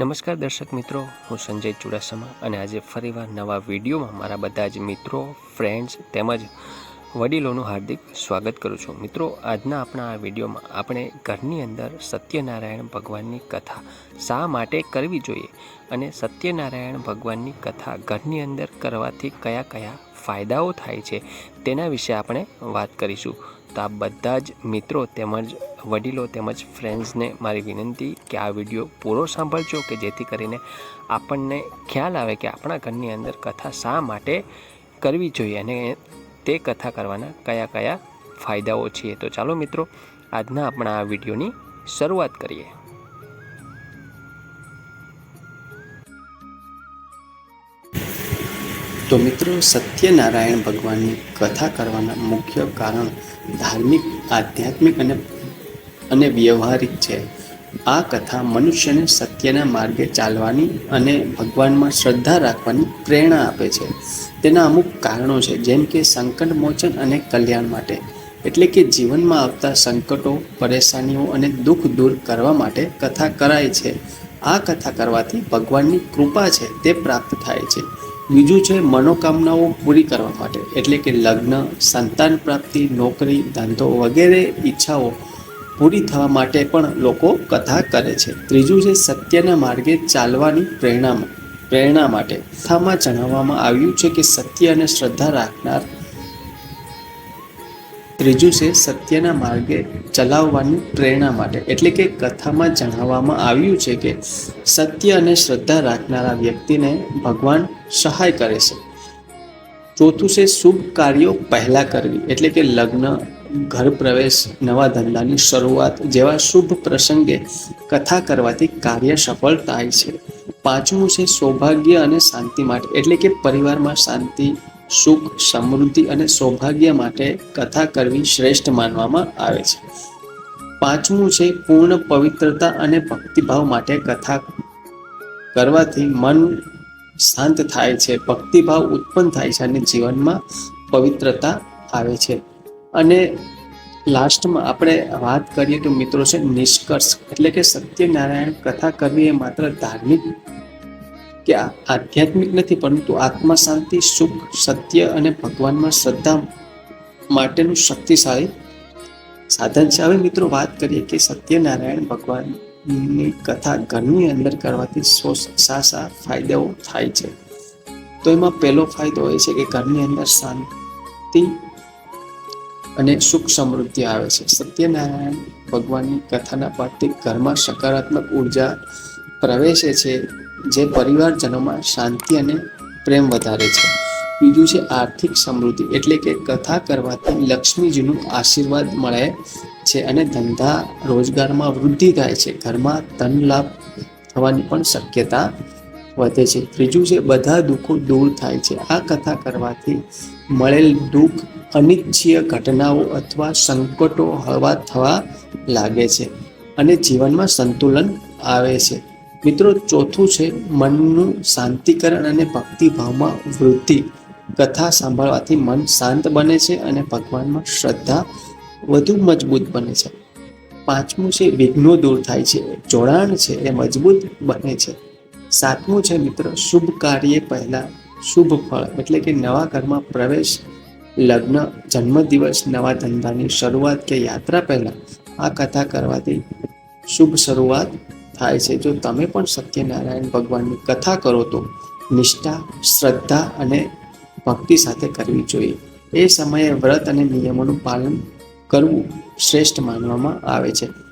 નમસ્કાર દર્શક મિત્રો, હું સંજય ચુડાસમા અને આજે ફરીવાર નવા વિડીયોમાં મારા બધા જ મિત્રો ફ્રેન્ડ્સ તેમજ વડીલોનું હાર્દિક સ્વાગત કરું છું. મિત્રો, આજના આપણા આ વિડીયોમાં આપણે ઘરની અંદર સત્યનારાયણ ભગવાનની કથા શા માટે કરવી જોઈએ અને સત્યનારાયણ ભગવાનની કથા ઘરની અંદર કરવાથી કયા કયા ફાયદાઓ થાય છે તેના વિશે આપણે વાત કરીશું. તો આ બધા જ મિત્રો તેમજ વડીલો તેમજ ફ્રેન્ડ્સને મારી વિનંતી કે આ વીડિયો પૂરો સાંભળજો કે જેથી કરીને આપણને ખ્યાલ આવે કે આપણા ઘરની અંદર કથા શા માટે કરવી જોઈએ અને તે કથા કરવાના કયા કયા ફાયદાઓ છે. તો ચાલો મિત્રો, આજના આપણા આ વિડીયોની શરૂઆત કરીએ. તો મિત્રો સત્યનારાયણ ભગવાનની કથા કરવાના મુખ્ય કારણ ધાર્મિક, આધ્યાત્મિક અને અને વ્યવહારિક છે. આ કથા મનુષ્યને સત્યના માર્ગે ચાલવાની અને ભગવાનમાં શ્રદ્ધા રાખવાની પ્રેરણા આપે છે. તેના અમુક કારણો છે, જેમ કે સંકટ મોચન અને કલ્યાણ માટે. એટલે કે જીવનમાં આવતા સંકટો, પરેશાનીઓ અને દુઃખ દૂર કરવા માટે કથા કરાય છે. આ કથા કરવાથી ભગવાનની કૃપા છે, તે પ્રાપ્ત થાય છે. બીજું છે મનોકામનાઓ પૂરી કરવા માટે. એટલે કે લગ્ન, સંતાન પ્રાપ્તિ, નોકરી, ધંધો વગેરે ઈચ્છાઓ પૂરી થવા માટે પણ લોકો કથા કરે છે. ત્રીજું છે સત્યના માર્ગે ચાલવાની પ્રેરણા પ્રેરણા માટે. કથામાં જણાવવામાં આવ્યું છે કે સત્ય અને શ્રદ્ધા રાખનાર ત્રીજું છે સત્યના માર્ગે ચલાવવાની પ્રેરણા માટે. એટલે કે કથામાં જણાવવામાં આવ્યું છે કે સત્ય અને શ્રદ્ધા રાખનારા વ્યક્તિને ભગવાન સહાય કરે છે. ચોથું છે શુભ કાર્યો પહેલાં કરવી. એટલે કે લગ્ન, ઘર પ્રવેશ, નવા ધંધાની શરૂઆત જેવા શુભ પ્રસંગે કથા કરવાથી કાર્ય સફળ થાય છે. પાંચમું છે સૌભાગ્ય અને શાંતિ માટે. એટલે કે પરિવારમાં શાંતિ સુખ, સમૃદ્ધિ અને સૌભાગ્ય માટે કથા કરવી શ્રેષ્ઠ માનવામાં આવે છે. પાંચમું છે, પૂર્ણ પવિત્રતા અને ભક્તિભાવ માટે કથા કરવાથી મન શાંત થાય છે, ભક્તિભાવ ઉત્પન્ન થાય છે અને જીવનમાં પવિત્રતા આવે છે. અને લાસ્ટમાં આપણે વાત કરીએ તો મિત્રો છે, નિષ્કર્ષ. એટલે કે સત્યનારાયણ કથા કરવી એ માત્ર ધાર્મિક કે આધ્યાત્મિક નથી, પરંતુ આત્મા શાંતિ સુખ, સત્ય અને ભગવાનમાં શ્રદ્ધા માટેનું શક્તિશાળી સાધન છે. હવે મિત્રો વાત કરીએ કે સત્યનારાયણ ભગવાનની કથા ઘરની અંદર કરવાથી શા શા ફાયદાઓ થાય છે. તો એમાં પહેલો ફાયદો એ છે કે ઘરની અંદર શાંતિ અને સુખ સમૃદ્ધિ આવે છે. સત્યનારાયણ ભગવાનની કથાના પાઠથી ઘરમાં સકારાત્મક ઊર્જા પ્રવેશે છે. જે પરિવારજનોમાં શાંતિ અને પ્રેમ વધારે છે. બીજું છે આર્થિક સમૃદ્ધિ, એટલે કે કથા કરવાથી લક્ષ્મીજીનું આશીર્વાદ મળે છે અને ધંધા રોજગારમાં વૃદ્ધિ થાય છે. ઘરમાં ધન લાભ થવાની પણ શક્યતા વધે છે. ત્રીજું છે બધા દુઃખો દૂર થાય છે. આ કથા કરવાથી મળેલ દુઃખ અનિચ્છીય ઘટનાઓ અથવા સંકટો હળવા થવા લાગે છે અને જીવનમાં સંતુલન આવે છે. મિત્રો, ચોથું છે મનનું શાંતિકરણ અને ભક્તિભાવમાં વૃદ્ધિ. કથા સાંભળવાથી મન શાંત બને છે અને ભગવાનમાં શ્રદ્ધા વધુ મજબૂત બને છે. પાંચમું છે વિઘ્નો દૂર થાય છે. જોડાણ છે એ મજબૂત બને છે. સાતમું છે મિત્રો, શુભ કાર્ય પહેલાં શુભ ફળ, એટલે કે નવા ઘરમાં પ્રવેશ, લગ્ન, જન્મદિવસ, નવા ધંધાની શરૂઆત કે યાત્રા પહેલાં આ કથા કરવાથી શુભ શરૂઆત થાય છે. જો તમે પણ સત્યનારાયણ ભગવાનની કથા કરો તો નિષ્ઠા, શ્રદ્ધા અને ભક્તિ સાથે કરવી જોઈએ. એ સમયે વ્રત અને નિયમોનું પાલન કરવું શ્રેષ્ઠ માનવામાં આવે છે.